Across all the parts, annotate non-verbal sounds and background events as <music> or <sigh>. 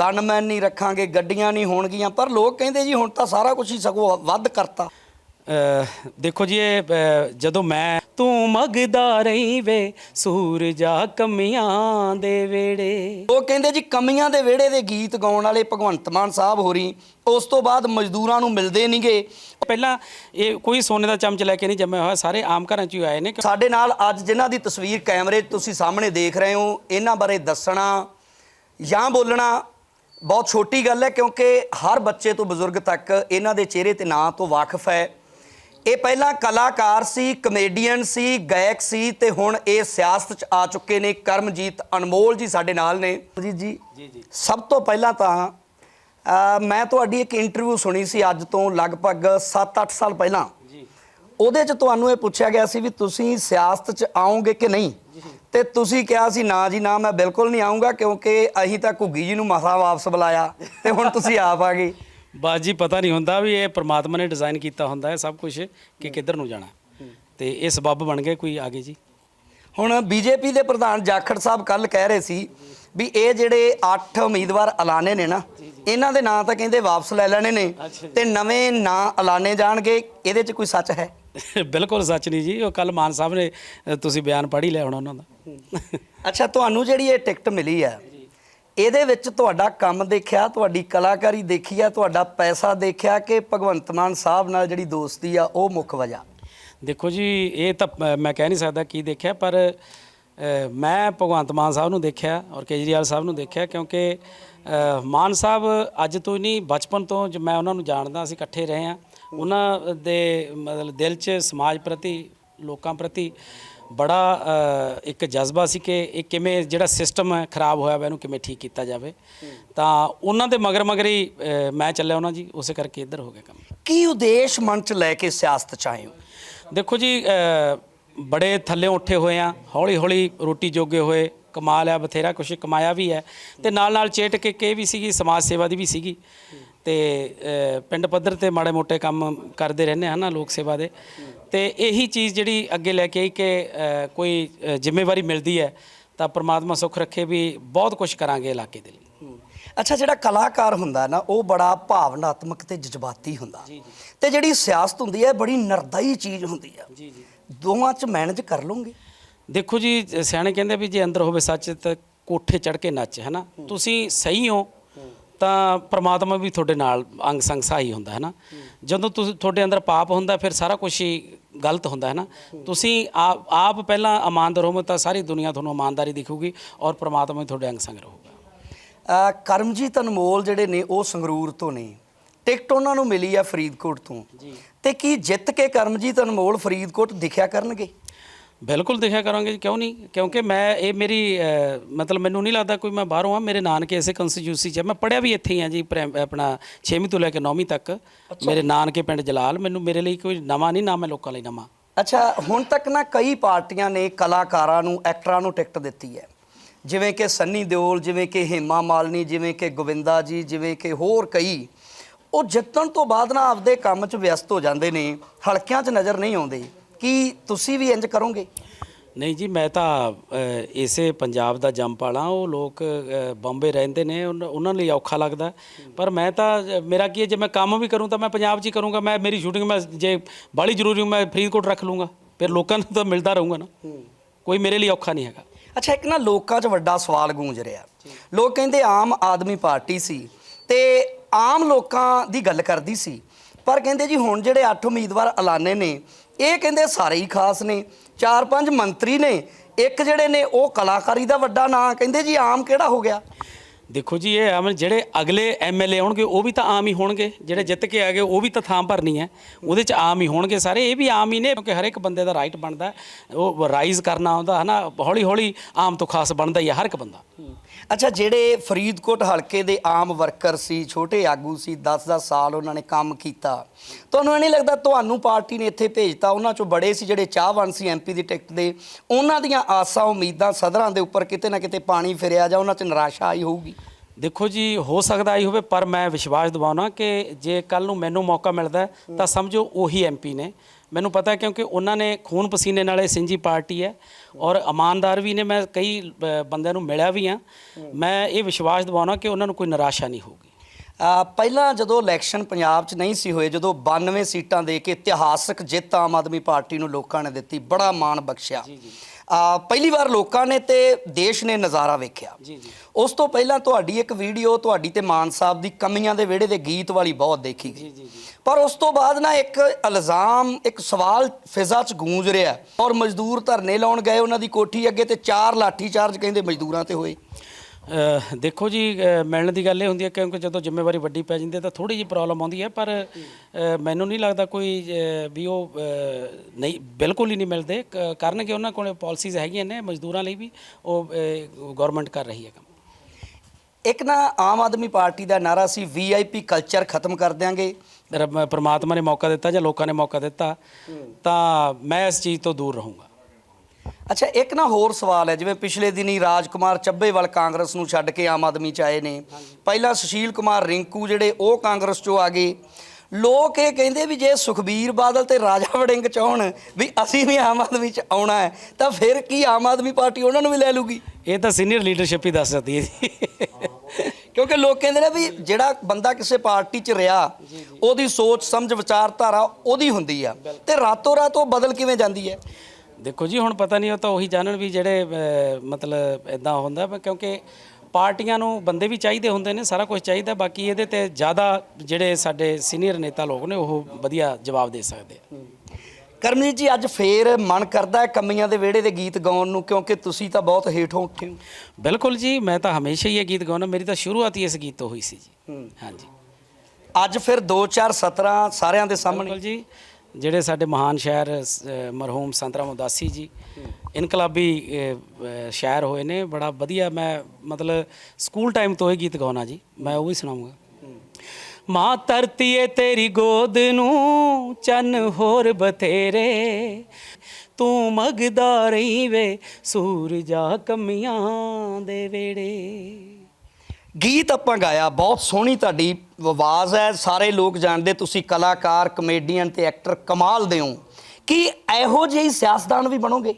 Gunman ਨਹੀਂ ਰੱਖਾਂਗੇ ਗੱਡੀਆਂ ਨਹੀਂ ਹੋਣਗੀਆਂ ਪਰ ਲੋਕ ਕਹਿੰਦੇ ਜੀ ਹੁਣ ਤਾਂ ਸਾਰਾ ਕੁਝ ਹੀ ਸਗੋਂ ਵੱਧ ਕਰਤਾ। ਦੇਖੋ ਜੀ ਇਹ ਜਦੋਂ ਮੈਂ ਤੂੰ ਮਗਦਾ ਰਹੀ ਵੇ ਸੂਰਜਾ ਕਮੀਆਂ ਦੇ ਵੇੜੇ। ਲੋਕ ਕਹਿੰਦੇ ਜੀ ਕਮੀਆਂ ਦੇ ਵਿਹੜੇ ਦੇ ਗੀਤ ਗਾਉਣ ਵਾਲੇ ਭਗਵੰਤ ਮਾਨ ਸਾਹਿਬ ਹੋਰੀ ਉਸ ਤੋਂ ਬਾਅਦ ਮਜ਼ਦੂਰਾਂ ਨੂੰ ਮਿਲਦੇ ਨਹੀਂਗੇ। ਪਹਿਲਾਂ ਇਹ ਕੋਈ ਸੋਨੇ ਦਾ ਚਮਚ ਲੈ ਕੇ ਨਹੀਂ ਜੰਮਿਆ ਹੋਇਆ ਸਾਰੇ ਆਮ ਘਰਾਂ 'ਚ ਹੀ ਆਏ ਨੇ। ਸਾਡੇ ਨਾਲ ਅੱਜ ਜਿਨ੍ਹਾਂ ਦੀ ਤਸਵੀਰ ਕੈਮਰੇ ਤੁਸੀਂ ਸਾਹਮਣੇ ਦੇਖ ਰਹੇ ਹੋ ਇਹਨਾਂ ਬਾਰੇ ਦੱਸਣਾ ਜਾਂ ਬੋਲਣਾ ਬਹੁਤ ਛੋਟੀ ਗੱਲ ਹੈ ਕਿਉਂਕਿ ਹਰ ਬੱਚੇ ਤੋਂ ਬਜ਼ੁਰਗ ਤੱਕ ਇਹਨਾਂ ਦੇ ਚਿਹਰੇ ਤੇ ਨਾਂ ਤੋਂ ਵਾਕਿਫ ਹੈ। ਇਹ ਪਹਿਲਾਂ ਕਲਾਕਾਰ ਸੀ ਕਮੇਡੀਅਨ ਸੀ ਗਾਇਕ ਸੀ ਤੇ ਹੁਣ ਇਹ ਸਿਆਸਤ 'ਚ ਆ ਚੁੱਕੇ ਨੇ। ਕਰਮਜੀਤ ਅਨਮੋਲ ਜੀ ਸਾਡੇ ਨਾਲ ਨੇ। ਜੀ ਜੀ। ਜੀ ਜੀ। ਸਭ ਤੋਂ ਪਹਿਲਾਂ ਤਾਂ ਅ, ਮੈਂ ਤੁਹਾਡੀ ਇੱਕ ਇੰਟਰਵਿਊ ਸੁਣੀ ਸੀ ਅੱਜ ਤੋਂ ਲਗਭਗ 7-8 ਸਾਲ ਪਹਿਲਾਂ। ਉਹਦੇ 'ਚ ਤੁਹਾਨੂੰ ਇਹ ਪੁੱਛਿਆ ਗਿਆ ਸੀ ਵੀ ਤੁਸੀਂ ਸਿਆਸਤ 'ਚ ਆਓਗੇ ਕਿ ਨਹੀਂ? ਤੇ ਤੁਸੀਂ ਕਿਹਾ ਸੀ ਨਾ ਜੀ ਨਾ ਮੈਂ ਬਿਲਕੁਲ ਨਹੀਂ ਆਉਂਗਾ ਕਿਉਂਕਿ ਅਸੀਂ ਤਾਂ ਘੁੱਗੀ ਜੀ ਨੂੰ ਮਸਾ ਵਾਪਸ ਬੁਲਾਇਆ ਤੇ ਹੁਣ ਤੁਸੀਂ ਆਪ ਆ ਗਏ। <laughs> ਬਸ ਜੀ ਪਤਾ ਨਹੀਂ ਹੁੰਦਾ ਵੀ ਇਹ ਪ੍ਰਮਾਤਮਾ ਨੇ ਡਿਜ਼ਾਈਨ ਕੀਤਾ ਹੁੰਦਾ ਹੈ ਸਭ ਕੁਝ ਕਿ ਕਿੱਧਰ ਨੂੰ ਜਾਣਾ। ਤੇ ਇਹ ਸਬੱਬ ਬਣ ਗਏ ਕੋਈ ਆਗੇ ਜੀ। ਹੁਣ ਬੀਜੇਪੀ ਦੇ ਪ੍ਰਧਾਨ ਜਾਖੜ ਸਾਹਿਬ ਕੱਲ ਕਹਿ ਰਹੇ ਸੀ ਵੀ ਇਹ ਜਿਹੜੇ 8 ਉਮੀਦਵਾਰ ਐਲਾਨੇ ਨੇ ਨਾ ਇਹਨਾਂ ਦੇ ਨਾਂ ਤਾਂ ਕਹਿੰਦੇ ਵਾਪਸ ਲੈ ਲੈਣੇ ਨੇ। ਤੇ ਨਵੇਂ ਨਾਂ ਐਲਾਨੇ ਜਾਣਗੇ ਇਹਦੇ 'ਚ ਕੋਈ ਸੱਚ ਹੈ? ਬਿਲਕੁਲ ਸੱਚ ਨਹੀਂ ਜੀ ਉਹ ਕੱਲ ਮਾਨ ਸਾਹਿਬ ਨੇ ਤੁਸੀਂ ਬਿਆਨ ਪੜ੍ਹ ਹੀ ਲਿਆ ਹੋਣਾ ਉਹਨਾਂ ਦਾ। ਅੱਛਾ ਤੁਹਾਨੂੰ ਜਿਹੜੀ ਇਹ ਟਿਕਟ ਮਿਲੀ ਹੈ ਇਹਦੇ ਵਿੱਚ ਤੁਹਾਡਾ ਕੰਮ ਦੇਖਿਆ ਤੁਹਾਡੀ ਕਲਾਕਾਰੀ ਦੇਖੀ ਆ ਤੁਹਾਡਾ ਪੈਸਾ ਦੇਖਿਆ ਕਿ ਭਗਵੰਤ ਮਾਨ ਸਾਹਿਬ ਨਾਲ ਜਿਹੜੀ ਦੋਸਤੀ ਆ ਉਹ ਮੁੱਖ ਵਜ੍ਹਾ? ਦੇਖੋ ਜੀ ਇਹ ਤਾਂ ਮੈਂ ਕਹਿ ਨਹੀਂ ਸਕਦਾ ਕੀ ਦੇਖਿਆ ਪਰ ਮੈਂ ਭਗਵੰਤ ਮਾਨ ਸਾਹਿਬ ਨੂੰ ਦੇਖਿਆ ਔਰ ਕੇਜਰੀਵਾਲ ਸਾਹਿਬ ਨੂੰ ਦੇਖਿਆ ਕਿਉਂਕਿ ਮਾਨ ਸਾਹਿਬ ਅੱਜ ਤੋਂ ਹੀ ਨਹੀਂ ਬਚਪਨ ਤੋਂ ਜੋ ਮੈਂ ਉਹਨਾਂ ਨੂੰ ਜਾਣਦਾ ਅਸੀਂ ਇਕੱਠੇ ਰਹੇ ਹਾਂ। ਉਹਨਾਂ ਦੇ ਮਤਲਬ ਦਿਲ 'ਚ ਸਮਾਜ ਪ੍ਰਤੀ ਲੋਕਾਂ ਪ੍ਰਤੀ ਬੜਾ ਇੱਕ ਜਜ਼ਬਾ ਸੀ ਕਿ ਇਹ ਕਿਵੇਂ ਜਿਹੜਾ ਸਿਸਟਮ ਹੈ ਖਰਾਬ ਹੋਇਆ ਵਾ ਇਹਨੂੰ ਕਿਵੇਂ ਠੀਕ ਕੀਤਾ ਜਾਵੇ। ਤਾਂ ਉਹਨਾਂ ਦੇ ਮਗਰ ਮਗਰ ਹੀ ਮੈਂ ਚੱਲਿਆ ਉਹਨਾਂ ਜੀ ਉਸੇ ਕਰਕੇ ਇੱਧਰ ਹੋ ਗਿਆ ਕੰਮ। ਕੀ ਉਦੇਸ਼ ਮਨ ਚ ਲੈ ਕੇ ਸਿਆਸਤ ਚ ਆਏ ਹੋ? ਦੇਖੋ ਜੀ ਬੜੇ ਥੱਲੇ ਉੱਠੇ ਹੋਏ ਆ ਹੌਲੀ ਹੌਲੀ ਰੋਟੀ ਜੋਗੇ ਹੋਏ ਕਮਾ ਲਿਆ ਬਥੇਰਾ ਕੁਛ ਕਮਾਇਆ ਵੀ ਹੈ ਤੇ ਨਾਲ ਨਾਲ ਚੇਟ ਕੇ ਕੇ ਵੀ ਸੀਗੀ ਸਮਾਜ ਸੇਵਾ ਦੀ ਵੀ ਸੀਗੀ। ਤੇ ਪਿੰਡ ਪੱਧਰ ਤੇ ਮਾੜੇ ਮੋਟੇ ਕੰਮ ਕਰਦੇ ਰਹਿੰਦੇ ਹਨ ਨਾ ਲੋਕ ਸੇਵਾ ਦੇ। ਤੇ ਇਹੀ ਚੀਜ਼ ਜਿਹੜੀ ਅੱਗੇ ਲੈ ਕੇ ਆਈ ਕਿ ਕੋਈ ਜ਼ਿੰਮੇਵਾਰੀ ਮਿਲਦੀ ਹੈ ਤਾਂ ਪ੍ਰਮਾਤਮਾ ਸੁੱਖ ਰੱਖੇ ਵੀ ਬਹੁਤ ਕੁਝ ਕਰਾਂਗੇ ਇਲਾਕੇ ਦੇ ਲਈ। ਅੱਛਾ ਜਿਹੜਾ ਕਲਾਕਾਰ ਹੁੰਦਾ ਨਾ ਉਹ ਬੜਾ ਭਾਵਨਾਤਮਕ ਤੇ ਜਜ਼ਬਾਤੀ ਹੁੰਦਾ। ਤੇ ਜਿਹੜੀ ਸਿਆਸਤ ਹੁੰਦੀ ਹੈ ਬੜੀ ਨਰਦਾਈ ਚੀਜ਼ ਹੁੰਦੀ ਜੀ ਜੀ। ਦੋਵਾਂ ਚ ਮੈਨੇਜ ਕਰ ਲਓਗੇ? ਦੇਖੋ ਜੀ ਸਿਆਣੇ ਕਹਿੰਦੇ ਵੀ ਜੇ ਅੰਦਰ ਹੋਵੇ ਸੱਚ ਤਾਂ ਕੋਠੇ ਚੜ ਕੇ ਨੱਚ ਹੈ। ਨਾ ਤੁਸੀਂ ਸਹੀ ਹੋ ਤਾਂ ਪ੍ਰਮਾਤਮਾ ਵੀ ਤੁਹਾਡੇ ਨਾਲ ਅੰਗ ਸੰਗ ਸਹਾਈ ਹੁੰਦਾ ਹੈ ਨਾ? ਜਦੋਂ ਤੁਸੀਂ ਤੁਹਾਡੇ ਅੰਦਰ ਪਾਪ ਹੁੰਦਾ ਫਿਰ ਸਾਰਾ ਕੁਝ ਹੀ ਗਲਤ ਹੁੰਦਾ ਹੈ ਨਾ? ਤੁਸੀਂ ਆਪ ਆਪ ਪਹਿਲਾਂ ਇਮਾਨਦਾਰ ਹੋਵੋ ਤਾਂ ਸਾਰੀ ਦੁਨੀਆ ਤੁਹਾਨੂੰ ਇਮਾਨਦਾਰੀ ਦਿਖੂਗੀ ਔਰ ਪ੍ਰਮਾਤਮਾ ਵੀ ਤੁਹਾਡੇ ਅੰਗ ਸੰਗ ਰਹੂਗਾ। ਅ, ਕਰਮਜੀਤ ਅਨਮੋਲ ਜਿਹੜੇ ਨੇ ਉਹ ਸੰਗਰੂਰ ਤੋਂ ਨੇ। ਟਿਕਟ ਉਹਨਾਂ ਨੂੰ ਮਿਲੀ ਆ ਫਰੀਦਕੋਟ ਤੋਂ। ਤੇ ਕੀ ਜਿੱਤ ਕੇ ਕਰਮਜੀਤ ਅਨਮੋਲ ਫਰੀਦਕੋਟ ਦਿਖਿਆ ਕਰਨਗੇ? ਬਿਲਕੁਲ ਦੇਖਿਆ ਕਰਾਂਗੇ ਜੀ ਕਿਉਂ ਨਹੀਂ? ਕਿਉਂਕਿ ਮੈਂ ਇਹ ਮੇਰੀ ਅਹ, ਮਤਲਬ ਮੈਨੂੰ ਨਹੀਂ ਲੱਗਦਾ ਕੋਈ ਮੈਂ ਬਾਹਰੋਂ ਆ ਮੇਰੇ ਨਾਨਕੇ ਇਸੇ ਕੰਸਟੀਚਿਊਸੀ 'ਚ ਆ। ਮੈਂ ਪੜਿਆ ਵੀ ਇੱਥੇ ਹੀ ਆ ਜੀ ਪ੍ਰਾਇਮ- ਆਪਣਾ 6ਵੀਂ ਤੋਂ ਲੈ ਕੇ 9ਵੀਂ ਤੱਕ। ਮੇਰੇ ਨਾਨਕੇ ਪਿੰਡ ਜਲਾਲ ਮੈਨੂੰ ਮੇਰੇ ਲਈ ਕੋਈ ਨਵਾਂ ਨਹੀਂ ਨਾ ਮੈਂ ਲੋਕਾਂ ਲਈ ਨਵਾਂ। ਅੱਛਾ ਹੁਣ ਤੱਕ ਨਾ ਕਈ ਪਾਰਟੀਆਂ ਨੇ ਕਲਾਕਾਰਾਂ ਨੂੰ ਐਕਟਰਾਂ ਨੂੰ ਟਿਕਟ ਦਿੱਤੀ ਹੈ। ਜਿਵੇਂ ਕਿ ਸੰਨੀ ਦਿਓਲ ਜਿਵੇਂ ਕਿ ਹੇਮਾ ਮਾਲਨੀ ਜਿਵੇਂ ਕਿ ਗੋਵਿੰਦਾ ਜੀ ਜਿਵੇਂ ਕਿ ਹੋਰ ਕਈ। ਉਹ ਜਿੱਤਣ ਤੋਂ ਬਾਅਦ ਨਾ ਆਪਦੇ ਕੰਮ 'ਚ ਵਿਅਸਤ ਹੋ ਜਾਂਦੇ ਨੇ ਹਲਕਿਆਂ 'ਚ ਨਜ਼ਰ ਨਹੀਂ ਆਉਂਦੇ। ਕੀ ਤੁਸੀਂ ਵੀ ਇੰਜ ਕਰੋਗੇ? ਨਹੀਂ ਜੀ ਮੈਂ ਤਾਂ ਇਸੇ ਪੰਜਾਬ ਦਾ ਜੰਮਪਾਲਾ ਉਹ ਲੋਕ ਅਹ, ਬੰਬੇ ਰਹਿੰਦੇ ਨੇ ਉਨ- ਉਹਨਾਂ ਲਈ ਔਖਾ ਲੱਗਦਾ। ਪਰ ਮੈਂ ਤਾਂ ਮੇਰਾ ਕੀ ਹੈ ਜੇ ਮੈਂ ਕੰਮ ਵੀ ਕਰੂੰ ਤਾਂ ਮੈਂ ਪੰਜਾਬ 'ਚ ਹੀ ਕਰੂੰਗਾ ਮੈਂ ਮੇਰੀ ਸ਼ੂਟਿੰਗ ਮੈਂ ਜੇ ਬਾਹਲੀ ਜ਼ਰੂਰੀ ਹੋ ਮੈਂ ਫਰੀਦਕੋਟ ਰੱਖ ਲੂੰਗਾ। ਫਿਰ ਲੋਕਾਂ ਨੂੰ ਤਾਂ ਮਿਲਦਾ ਰਹੂੰਗਾ ਨਾ। ਕੋਈ ਮੇਰੇ ਲਈ ਔਖਾ ਨਹੀਂ ਹੈਗਾ। ਅੱਛਾ ਇੱਕ ਨਾ ਲੋਕਾਂ 'ਚ ਵੱਡਾ ਸਵਾਲ ਗੂੰਜ ਰਿਹਾ। ਲੋਕ ਕਹਿੰਦੇ ਆਮ ਆਦਮੀ ਪਾਰਟੀ ਸੀ ਤੇ ਆਮ ਲੋਕਾਂ ਦੀ ਗੱਲ ਕਰਦੀ ਸੀ। ਪਰ ਕਹਿੰਦੇ ਜੀ ਹੁਣ ਜਿਹੜੇ 8 ਉਮੀਦਵਾਰ ਐਲਾਨੇ ਨੇ ਇਹ ਕਹਿੰਦੇ ਸਾਰੇ ਹੀ ਖਾਸ ਨੇ ਚਾਰ ਪੰਜ ਮੰਤਰੀ ਨੇ ਇੱਕ ਜਿਹੜੇ ਨੇ ਉਹ ਕਲਾਕਾਰੀ ਦਾ ਵੱਡਾ ਨਾਂ ਕਹਿੰਦੇ ਜੀ ਆਮ ਕਿਹੜਾ ਹੋ ਗਿਆ? ਦੇਖੋ ਜੀ ਇਹ ਆਮ ਜਿਹੜੇ ਅਗਲੇ ਐਮਐਲਏ ਆਉਣਗੇ ਉਹ ਵੀ ਤਾਂ ਆਮ ਹੀ ਹੋਣਗੇ ਜਿਹੜੇ ਜਿੱਤ ਕੇ ਆ ਗਏ ਉਹ ਵੀ ਤਾਂ ਥਾਂ ਭਰਨੀ ਹੈ ਉਹਦੇ ਚ ਆਮ ਹੀ ਹੋਣਗੇ ਸਾਰੇ ਇਹ ਵੀ ਆਮ ਹੀ ਨੇ ਕਿਉਂਕਿ ਹਰ ਇੱਕ ਬੰਦੇ ਦਾ ਰਾਈਟ ਬਣਦਾ ਹੈ, ਉਹ ਰਾਈਜ਼ ਕਰਨਾ ਆਉਂਦਾ ਹਨਾ ਹੌਲੀ ਹੌਲੀ ਆਮ ਤੋਂ ਖਾਸ ਬਣਦਾ ਹੀ ਹੈ ਹਰ ਇੱਕ ਬੰਦਾ। ਅੱਛਾ, ਜਿਹੜੇ ਫਰੀਦਕੋਟ ਹਲਕੇ ਦੇ ਆਮ ਵਰਕਰ ਸੀ, ਛੋਟੇ ਆਗੂ ਸੀ 10-10 ਸਾਲ ਉਹਨਾਂ ਨੇ ਕੰਮ ਕੀਤਾ। ਤੁਹਾਨੂੰ ਇਹ ਨਹੀਂ ਲੱਗਦਾ ਤੁਹਾਨੂੰ ਪਾਰਟੀ ਨੇ ਇੱਥੇ ਭੇਜਤਾ? ਉਹਨਾਂ ਚੋਂ ਬੜੇ ਸੀ ਜਿਹੜੇ ਚਾਹਵਾਨ ਸੀ ਐਮਪੀ ਦੀ ਟਿਕਟ ਦੇ। ਉਹਨਾਂ ਦੀਆਂ ਆਸਾਂ, ਉਮੀਦਾਂ ਸਦਰਾਂ ਦੇ ਉੱਪਰ ਕਿਤੇ ਨਾ ਕਿਤੇ ਪਾਣੀ ਫਿਰਿਆ ਜਾਂ ਉਹਨਾਂ 'ਚ ਨਿਰਾਸ਼ਾ ਆਈ ਹੋਊਗੀ? ਦੇਖੋ ਜੀ, ਹੋ ਸਕਦਾ ਆਈ ਹੋਵੇ, ਪਰ ਮੈਂ ਵਿਸ਼ਵਾਸ ਦਿਵਾਉਣਾ ਕਿ ਜੇ ਕੱਲ ਨੂੰ ਮੈਨੂੰ ਮੌਕਾ ਮਿਲਦਾ ਤਾਂ ਸਮਝੋ ਉਹੀ ਐਮਪੀ ਨੇ। ਮੈਨੂੰ ਪਤਾ ਹੈ ਕਿਉਂਕਿ ਉਹਨਾਂ ਨੇ ਖੂਨ ਪਸੀਨੇ ਨਾਲ ਇਹ ਸਿੰਜੀ ਪਾਰਟੀ ਹੈ ਔਰ ਇਮਾਨਦਾਰ ਵੀ ਨੇ ਮੈਂ ਕਈ ਬੰਦਿਆਂ ਨੂੰ ਮਿਲਿਆ ਵੀ ਆ ਮੈਂ ਇਹ ਵਿਸ਼ਵਾਸ ਦਿਵਾਉਣਾ ਕਿ ਉਹਨਾਂ ਨੂੰ ਕੋਈ ਨਿਰਾਸ਼ਾ ਨਹੀਂ ਹੋਊਗੀ। ਪਹਿਲਾਂ ਜਦੋਂ ਇਲੈਕਸ਼ਨ ਪੰਜਾਬ 'ਚ ਨਹੀਂ ਸੀ ਹੋਏ ਜਦੋਂ 92 ਸੀਟਾਂ ਦੇ ਕੇ ਇਤਿਹਾਸਕ ਜਿੱਤ ਆਮ ਆਦਮੀ ਪਾਰਟੀ ਨੂੰ ਲੋਕਾਂ ਨੇ ਦਿੱਤੀ ਬੜਾ ਮਾਣ ਬਖਸ਼ਿਆ। ਅ, ਪਹਿਲੀ ਵਾਰ ਲੋਕਾਂ ਨੇ ਤੇ ਦੇਸ਼ ਨੇ ਨਜ਼ਾਰਾ ਵੇਖਿਆ। ਜੀ ਜੀ। ਉਸ ਤੋਂ ਪਹਿਲਾਂ ਤੁਹਾਡੀ ਇੱਕ ਵੀਡੀਓ ਤੁਹਾਡੀ ਤੇ ਮਾਨ ਸਾਹਿਬ ਦੀ ਕਮੀਆਂ ਦੇ ਵਿਹੜੇ ਦੇ ਗੀਤ ਵਾਲੀ ਬਹੁਤ ਦੇਖੀ ਗਈ। ਜੀ ਜੀ ਪਰ ਉਸ ਤੋਂ ਬਾਅਦ ਨਾ ਇੱਕ ਇਲਜ਼ਾਮ ਇੱਕ ਸਵਾਲ ਫਿਜ਼ਾ 'ਚ ਗੂੰਜ ਰਿਹਾ ਔਰ ਮਜ਼ਦੂਰ ਧਰਨੇ ਲਾਉਣ ਗਏ ਉਹਨਾਂ ਦੀ ਕੋਠੀ ਅੱਗੇ ਤੇ ਚਾਰ ਲਾਠੀ ਚਾਰਜ ਕਹਿੰਦੇ ਮਜ਼ਦੂਰਾਂ ਤੇ ਹੋਏ। ਦੇਖੋ ਜੀ ਮਿਲਣ ਦੀ ਗੱਲ ਇਹ ਹੁੰਦੀ ਹੈ ਕਿਉਂਕਿ ਜਦੋਂ ਜ਼ਿੰਮੇਵਾਰੀ ਵੱਡੀ ਪੈ ਜਾਂਦੀ ਹੈ ਤਾਂ ਥੋੜੀ ਜਿਹੀ ਪ੍ਰੋਬਲਮ ਆਉਂਦੀ ਹੈ ਪਰ ਮੈਨੂੰ ਨਹੀਂ ਲੱਗਦਾ ਕੋਈ ਵੀ ਉਹ ਨਹੀਂ ਬਿਲਕੁਲ ਹੀ ਨਹੀਂ ਮਿਲਦੇ। ਕ- ਕਰਨਗੇ ਉਹਨਾਂ ਕੋਲੇ ਪਾਲਿਸੀਜ਼ ਹੈਗੀਆਂ ਨੇ ਮਜ਼ਦੂਰਾਂ ਲਈ ਵੀ ਉਹ ਗਵਰਨਮੈਂਟ ਕਰ ਰਹੀ ਹੈ ਕੰਮ। ਇੱਕ ਨਾ ਆਮ ਆਦਮੀ ਪਾਰਟੀ ਦਾ ਨਾਰਾ ਸੀ ਵੀਆਈਪੀ ਕਲਚਰ ਖਤਮ ਕਰ ਦਿਆਂਗੇ। ਪ੍ਰਮਾਤਮਾ ਨੇ ਮੌਕਾ ਦਿੱਤਾ ਜਾਂ ਲੋਕਾਂ ਨੇ ਮੌਕਾ ਦਿੱਤਾ ਤਾਂ ਮੈਂ ਇਸ ਚੀਜ਼ ਤੋਂ ਦੂਰ ਰਹੂੰਗਾ। ਅੱਛਾ ਇੱਕ ਨਾ ਹੋਰ ਸਵਾਲ ਹੈ ਜਿਵੇਂ ਪਿਛਲੇ ਦਿਨੀ ਰਾਜਕੁਮਾਰ ਚੱਬੇਵਾਲ ਕਾਂਗਰਸ ਨੂੰ ਛੱਡ ਕੇ ਆਮ ਆਦਮੀ ਚ ਆਏ ਨੇ। ਪਹਿਲਾਂ ਸੁਸ਼ੀਲ ਕੁਮਾਰ ਰਿੰਕੂ ਜਿਹੜੇ ਉਹ ਕਾਂਗਰਸ ਚੋਂ ਆ ਗਏ। ਲੋਕ ਇਹ ਕਹਿੰਦੇ ਵੀ ਜੇ ਸੁਖਬੀਰ ਬਾਦਲ ਤੇ ਰਾਜਾ ਵੜਿੰਗ ਚਾਹਣ ਵੀ ਅਸੀਂ ਵੀ ਆਮ ਆਦਮੀ ਚ ਆਉਣਾ ਹੈ ਤਾਂ ਫਿਰ ਕੀ ਆਮ ਆਦਮੀ ਪਾਰਟੀ ਉਹਨਾਂ ਨੂੰ ਵੀ ਲੈ ਲੂਗੀ? ਇਹ ਤਾਂ ਸੀਨੀਅਰ ਲੀਡਰਸ਼ਿਪ ਹੀ ਦੱਸ ਸਕਦੀ ਹੈ ਜੀ। ਕਿਉਂਕਿ ਲੋਕ ਕਹਿੰਦੇ ਨੇ ਵੀ ਜਿਹੜਾ ਬੰਦਾ ਕਿਸੇ ਪਾਰਟੀ 'ਚ ਰਿਹਾ ਉਹਦੀ ਸੋਚ ਸਮਝ ਵਿਚਾਰਧਾਰਾ ਉਹਦੀ ਹੁੰਦੀ ਆ। ਤੇ ਰਾਤੋਂ ਰਾਤ ਉਹ ਬਦਲ ਕਿਵੇਂ ਜਾਂਦੀ ਹੈ? ਦੇਖੋ ਜੀ ਹੁਣ ਪਤਾ ਨਹੀਂ ਉਹ ਤਾਂ ਉਹੀ ਜਾਣਨ ਵੀ ਜਿਹੜੇ ਅਹ, ਮਤਲਬ ਇਦਾਂ ਹੁੰਦਾ ਵਾ ਕਿਉਂਕਿ ਪਾਰਟੀਆਂ ਨੂੰ ਬੰਦੇ ਵੀ ਚਾਹੀਦੇ ਹੁੰਦੇ ਨੇ ਸਾਰਾ ਕੁਝ ਚਾਹੀਦਾ ਬਾਕੀ ਇਹਦੇ ਤੇ ਜ਼ਿਆਦਾ ਜਿਹੜੇ ਸਾਡੇ ਸੀਨੀਅਰ ਨੇਤਾ ਲੋਕ ਨੇ ਉਹ ਵਧੀਆ ਜਵਾਬ ਦੇ ਸਕਦੇ ਆ। ਕਰਮਜੀਤ ਜੀ ਅੱਜ ਫੇਰ ਮਨ ਕਰਦਾ ਹੈ ਕਮੀਆਂ ਦੇ ਵਿਹੜੇ ਦੇ ਗੀਤ ਗਾਉਣ ਨੂੰ ਕਿਉਂਕਿ ਤੁਸੀਂ ਤਾਂ ਬਹੁਤ ਹੇਠੋਂ ਉੱਠੇ ਹੋ। ਬਿਲਕੁਲ ਜੀ ਮੈਂ ਤਾਂ ਹਮੇਸ਼ਾ ਹੀ ਇਹ ਗੀਤ ਗਾਉਣਾ ਮੇਰੀ ਤਾਂ ਸ਼ੁਰੂਆਤ ਹੀ ਇਸ ਗੀਤ ਤੋਂ ਹੋਈ ਸੀ ਜੀ। ਹਾਂਜੀ। ਅੱਜ ਫਿਰ 2-4-17 ਸਾਰਿਆਂ ਦੇ ਸਾਹਮਣੇ। ਬਿਲਕੁਲ ਜੀ। ਜਿਹੜੇ ਸਾਡੇ ਮਹਾਨ ਸ਼ਾਇਰ ਸ- ਮਰਹੂਮ ਸੰਤਰਾਮ ਉਦਾਸੀ ਜੀ ਇਨਕਲਾਬੀ ਅਹ, ਸ਼ਾਇਰ ਹੋਏ ਨੇ ਬੜਾ ਵਧੀਆ ਮੈਂ ਮਤਲਬ ਸਕੂਲ ਟਾਈਮ ਤੋਂ ਇਹ ਗੀਤ ਗਾਉਣਾ ਜੀ ਮੈਂ ਉਹ ਵੀ ਸੁਣਾਉਂਗਾ ਮਾਂ ਧਰਤੀ ਏ ਤੇਰੀ ਗੋਦ ਨੂੰ ਚੰਨ ਹੋਰ ਬਥੇਰੇ ਤੂੰ ਮਗਦਾ ਰਹੀ ਵੇ ਸੂਰਜਾ ਕਮੀਆਂ ਦੇ ਵੇੜੇ। ਗੀਤ ਆਪਾਂ ਗਾਇਆ, ਬਹੁਤ ਸੋਹਣੀ ਤੁਹਾਡੀ ਆਵਾਜ਼ ਹੈ, ਸਾਰੇ ਲੋਕ ਜਾਣਦੇ, ਤੁਸੀਂ ਕਲਾਕਾਰ ਕਮੇਡੀਅਨ ਤੇ ਐਕਟਰ ਕਮਾਲ ਦੇ ਹੋ। ਕੀ ਇਹੋ ਜਿਹੀ ਸਿਆਸਤਦਾਨ ਵੀ ਬਣੋਗੇ?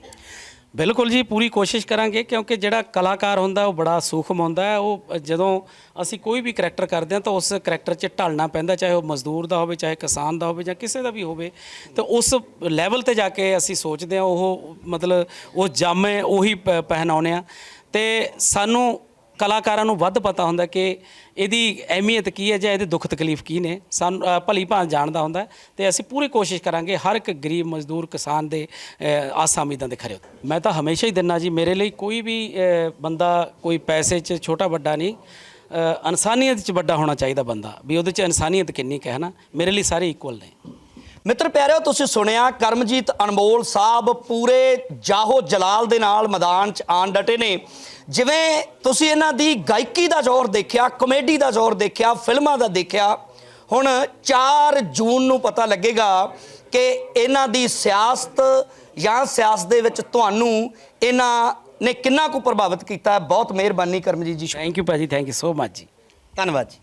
ਬਿਲਕੁਲ ਜੀ, ਪੂਰੀ ਕੋਸ਼ਿਸ਼ ਕਰਾਂਗੇ, ਕਿਉਂਕਿ ਜਿਹੜਾ ਕਲਾਕਾਰ ਹੁੰਦਾ, ਉਹ ਬੜਾ ਸੂਖਮ ਹੁੰਦਾ ਹੈ। ਉਹ ਜਦੋਂ ਅਸੀਂ ਕੋਈ ਵੀ ਕਰੈਕਟਰ ਕਰਦੇ ਹਾਂ, ਤਾਂ ਉਸ ਕਰੈਕਟਰ 'ਚ ਢਲਣਾ ਪੈਂਦਾ, ਚਾਹੇ ਉਹ ਮਜ਼ਦੂਰ ਦਾ ਹੋਵੇ, ਚਾਹੇ ਕਿਸਾਨ ਦਾ ਹੋਵੇ ਜਾਂ ਕਿਸੇ ਦਾ ਵੀ ਹੋਵੇ, ਤਾਂ ਉਸ ਲੈਵਲ ਤੇ ਜਾ ਕੇ ਅਸੀਂ ਸੋਚਦੇ ਹਾਂ, ਉਹ ਮਤਲਬ ਉਹ ਜਾਮੇ ਉਹੀ ਪ- ਪਹਿਨਾਉਂਦੇ ਆ ਤੇ ਸਾਨੂੰ ਕਲਾਕਾਰਾਂ ਨੂੰ ਵੱਧ ਪਤਾ ਹੁੰਦਾ ਕਿ ਇਹਦੀ ਅਹਿਮੀਅਤ ਕੀ ਹੈ ਜਾਂ ਇਹਦੇ ਦੁੱਖ ਤਕਲੀਫ ਕੀ ਨੇ। ਸਾਨੂੰ ਅ, ਭਲੀ ਭਾਂ ਜਾਣਦਾ ਹੁੰਦਾ ਤੇ ਅਸੀਂ ਪੂਰੀ ਕੋਸ਼ਿਸ਼ ਕਰਾਂਗੇ ਹਰ ਇੱਕ ਗਰੀਬ ਮਜ਼ਦੂਰ ਕਿਸਾਨ ਦੇ ਅ, ਆਸਾਂ ਉਮੀਦਾਂ ਦੇ ਖਰੇ ਉਤਰਨ। ਮੈਂ ਤਾਂ ਹਮੇਸ਼ਾ ਹੀ ਦਿੰਨਾ ਜੀ ਮੇਰੇ ਲਈ ਕੋਈ ਵੀ ਅ, ਬੰਦਾ ਕੋਈ ਪੈਸੇ 'ਚ ਛੋਟਾ ਵੱਡਾ ਨਹੀਂ ਅ, ਇਨਸਾਨੀਅਤ 'ਚ ਵੱਡਾ ਹੋਣਾ ਚਾਹੀਦਾ ਬੰਦਾ ਵੀ ਉਹਦੇ 'ਚ ਇਨਸਾਨੀਅਤ ਕਿੰਨੀ ਕੁ ਹੈ ਨਾ? ਮੇਰੇ ਲਈ ਸਾਰੇ ਇਕੁਅਲ ਨੇ। ਮਿੱਤਰ ਪਿਆਰਿਓ ਤੁਸੀਂ ਸੁਣਿਆ ਕਰਮਜੀਤ ਅਨਮੋਲ ਸਾਹਿਬ ਪੂਰੇ ਜਾਹੋ ਜਲਾਲ ਦੇ ਨਾਲ ਮੈਦਾਨ 'ਚ ਆਣ ਡਟੇ ਨੇ। ਜਿਵੇਂ ਤੁਸੀਂ ਇਹਨਾਂ ਦੀ ਗਾਇਕੀ ਦਾ ਜ਼ੋਰ ਦੇਖਿਆ ਕਮੇਡੀ ਦਾ ਜ਼ੋਰ ਦੇਖਿਆ ਫਿਲਮਾਂ ਦਾ ਦੇਖਿਆ ਹੁਣ 4 ਜੂਨ ਨੂੰ ਪਤਾ ਲੱਗੇਗਾ ਕਿ ਇਹਨਾਂ ਦੀ ਸਿਆਸਤ ਜਾਂ ਸਿਆਸਤ ਦੇ ਵਿੱਚ ਤੁਹਾਨੂੰ ਇਹਨਾਂ ਨੇ ਕਿੰਨਾ ਕੁ ਪ੍ਰਭਾਵਿਤ ਕੀਤਾ ਹੈ। ਬਹੁਤ ਮਿਹਰਬਾਨੀ ਕਰਮਜੀਤ ਜੀ। ਥੈਂਕ ਯੂ ਭਾਜੀ ਥੈਂਕ ਯੂ ਸੋ ਮਚ ਜੀ। ਧੰਨਵਾਦ ਜੀ।